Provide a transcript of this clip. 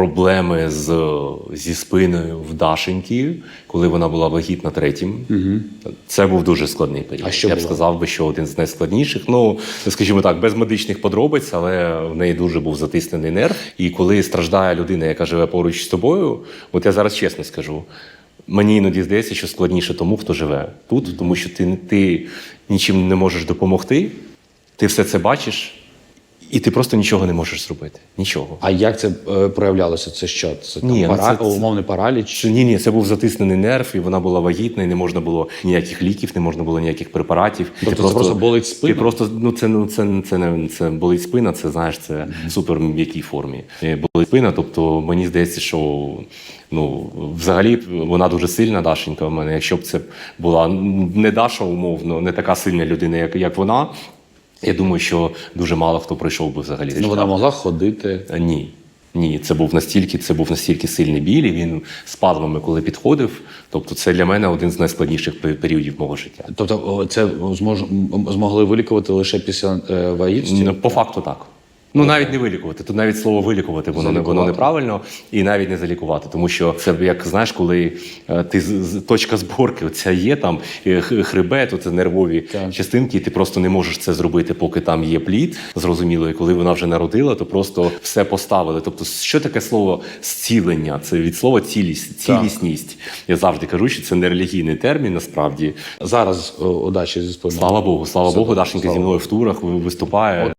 проблеми з, зі спиною в Дашеньки, коли вона була вагітна третім. Угу. Це був дуже складний період. А що Я б було? сказав би, що один з найскладніших. Ну, скажімо так, без медичних подробиць, але в неї дуже був затиснений нерв. І коли страждає людина, яка живе поруч з тобою, от я зараз чесно скажу. Мені іноді здається, що складніше тому, хто живе тут, тому що ти, ти нічим не можеш допомогти, ти все це бачиш, і ти просто нічого не можеш зробити. Нічого. А як це е, проявлялося? Це що? Це там Ні, ну пара... це- умовний параліч? Чи ні, ні, це був затиснений нерв, і вона була вагітна, і не можна було ніяких ліків, не можна було ніяких препаратів. Тобто це просто болить спина? Ти просто ну це ну це, це не це болить спина. Це знаєш, це в супер м'якій формі. Е, Болить спина. Тобто мені здається, що ну взагалі вона дуже сильна, Дашенька. в мене. Якщо б це була не Даша, умовно, не така сильна людина, як, як вона. Я думаю, що дуже мало хто пройшов би взагалі. Ну вона могла ходити. Е, Ні. Ні, це був настільки, це був настільки сильний біль, і він з паливами, коли підходив. Тобто, це для мене один з найскладніших періодів мого життя. Тобто це змож... змогли вилікувати лише після е, вагітності? Ну, по факту так. Ну навіть не вилікувати. Тут навіть слово вилікувати воно не воно неправильно і навіть не залікувати. Тому що це як знаєш, коли е, ти точка зборки, оця є там е, хребет, оце нервові Так. частинки, і ти просто не можеш це зробити, поки там є плід. Зрозуміло, і коли вона вже народила, то просто все поставили. Тобто, що таке слово зцілення? Це від слова цілість, Так. цілісність. Я завжди кажу, що це не релігійний термін, насправді. Зараз удачі зі. Слава Богу, слава Все Богу, Дашенька зі мною в турах виступає.